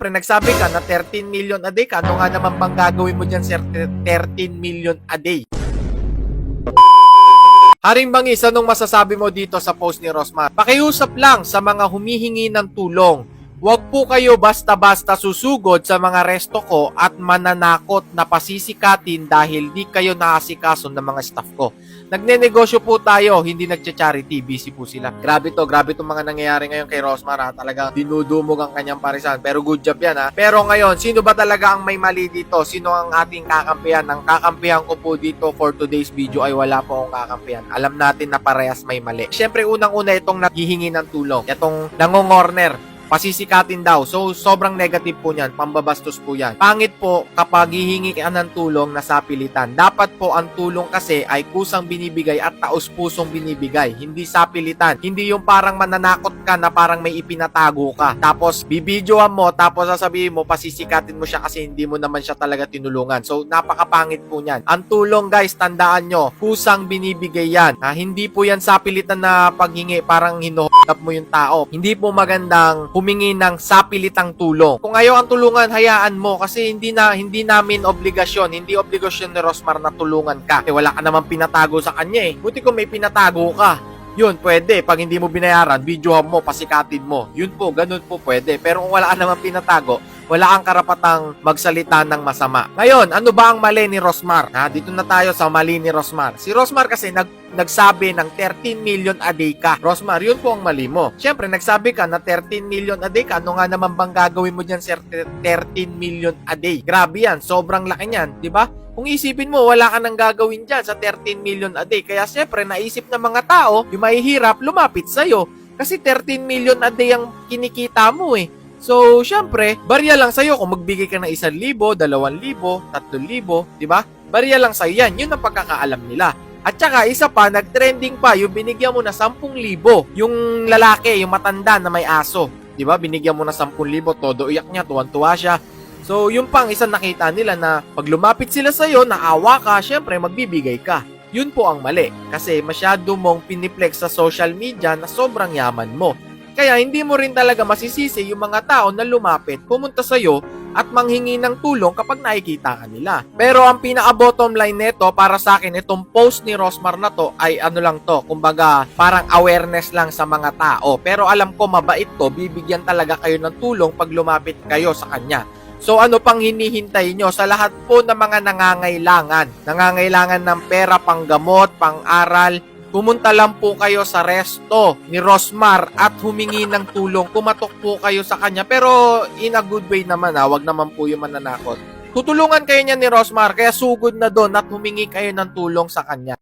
syempre, nagsabi ka na 13 million a day ka. Ano nga naman bang gagawin mo dyan, sir? 13 million a day. Haring Bangis, anong masasabi mo dito sa post ni Rosmar? Pakiusap lang sa mga humihingi ng tulong. Huwag po kayo basta-basta susugod sa mga resto ko at mananakot na pasisikatin dahil di kayo naasikaso ng mga staff ko. Nagnenegosyo po tayo, hindi nagcha-charity, busy po sila. Grabe to, grabe to mga nangyayari ngayon kay Rosmar ha. Talagang dinudumog ang kanyang parisan. Pero good job yan ha. Pero ngayon, sino ba talaga ang may mali dito? Sino ang ating kakampihan? Ang kakampihan ko po dito for today's video ay wala po akong kakampihan. Alam natin na parehas may mali. Siyempre, unang-una itong naghihingi ng tulong. Itong nangongorner pasisikatin daw. So, sobrang negative po niyan. Pambabastos po yan. Pangit po kapag hihingi ka ng tulong na sapilitan. Dapat po ang tulong kasi ay kusang binibigay at taos-pusong binibigay. Hindi sapilitan. Hindi yung parang mananakot ka na parang may ipinatago ka. Tapos, bibidyohan mo, tapos sasabihin mo, pasisikatin mo siya kasi hindi mo naman siya talaga tinulungan. So, napakapangit po niyan. Ang tulong guys, tandaan nyo, kusang binibigay yan. Ha? Hindi po yan sapilitan na paghingi, parang hinuhulap mo yung tao. Hindi po magandang humingi ng sapilitang tulong. Kung ayaw ang tulungan, hayaan mo kasi hindi na hindi namin obligasyon, hindi obligasyon ni Rosmar na tulungan ka. Eh wala ka naman pinatago sa kanya eh. Buti kung may pinatago ka. Yun, pwede. Pag hindi mo binayaran, videohan mo, pasikatin mo. Yun po, ganun po pwede. Pero kung wala ka naman pinatago, wala kang karapatang magsalita ng masama. Ngayon, ano ba ang mali ni Rosmar? Ha, dito na tayo sa mali ni Rosmar. Si Rosmar kasi nag nagsabi ng 13 million a day ka. Rosmar, yun po ang mali mo. Siyempre, nagsabi ka na 13 million a day ka. Ano nga naman bang gagawin mo dyan, sir? 13 million a day. Grabe yan. Sobrang laki niyan. di ba? Kung isipin mo, wala ka nang gagawin dyan sa 13 million a day. Kaya siyempre, naisip ng mga tao, yung mahihirap, lumapit sa'yo. Kasi 13 million a day ang kinikita mo eh. So, syempre, barya lang sa'yo kung magbigay ka ng 1,000, 2,000, 3,000, di ba? Barya lang sa'yo yan. Yun ang pagkakaalam nila. At saka, isa pa, nag-trending pa, yung binigyan mo na 10,000. Yung lalaki, yung matanda na may aso. Di ba? Binigyan mo na 10,000, todo iyak niya, tuwan-tuwa siya. So, yung pang isang nakita nila na pag lumapit sila sa'yo, naawa ka, syempre, magbibigay ka. Yun po ang mali. Kasi masyado mong piniplex sa social media na sobrang yaman mo. Kaya hindi mo rin talaga masisisi yung mga tao na lumapit, pumunta sa'yo at manghingi ng tulong kapag nakikita ka nila. Pero ang pinaka bottom line nito para sa akin itong post ni Rosmar na to ay ano lang to, kumbaga parang awareness lang sa mga tao. Pero alam ko mabait to, bibigyan talaga kayo ng tulong pag lumapit kayo sa kanya. So ano pang hinihintay nyo sa lahat po ng mga nangangailangan? Nangangailangan ng pera, panggamot, pang-aral, pumunta lang po kayo sa resto ni Rosmar at humingi ng tulong. Kumatok po kayo sa kanya. Pero in a good way naman ha, wag naman po yung mananakot. Tutulungan kayo niya ni Rosmar, kaya sugod na doon at humingi kayo ng tulong sa kanya.